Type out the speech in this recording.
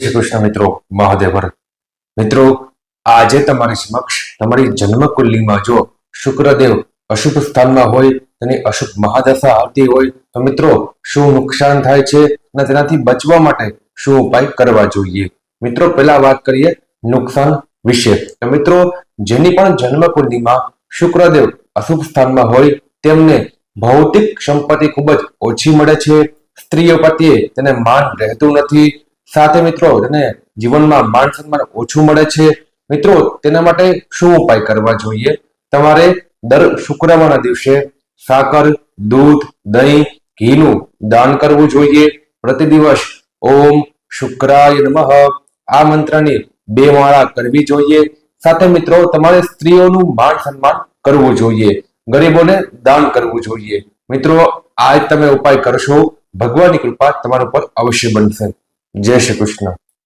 શ્રી કૃષ્ણ મિત્રો, મહાદેવ મિત્રો, આજે તમારી સમક્ષ તમારી જન્મ કુંડલીમાં જો શુક્રદેવ અશુભ સ્થાનમાં હોય, તેની અશુભ મહાદશા આવતી હોય, તો મિત્રો, શું નુકસાન થાય છે અને તેનાથી બચવા માટે શું ઉપાય કરવા જોઈએ? મિત્રો, પહેલા વાત કરીએ નુકસાન વિશે. તો મિત્રો, જેની પણ જન્મ કુંડલીમાં શુક્રદેવ અશુભ સ્થાનમાં હોય, તેમને ભૌતિક સંપત્તિ ખૂબ જ ઓછી મળે છે. સ્ત્રીઓ પ્રત્યે તેને માન રહેતું નથી. સાથે મિત્રો એને જીવનમાં માન સન્માન ઓછું મળે છે. મિત્રો, તેના માટે શું ઉપાય કરવા જોઈએ? તમારે દર શુક્રવારના દિવસે સાકર, દૂધ, દહીં, ઘીનું દાન કરવું જોઈએ. પ્રતિ દિવસ ઓમ શુક્રાય નમઃ. આ મંત્રની બે માળા કરવી જોઈએ. સાથે મિત્રો, તમારે સ્ત્રીઓનું માન સન્માન કરવું જોઈએ. ગરીબોને દાન કરવું જોઈએ. મિત્રો, આ તમે ઉપાય કરશો. ભગવાનની કૃપા તમારા પર અવશ્ય બનશે. જય શ્રી કૃષ્ણ.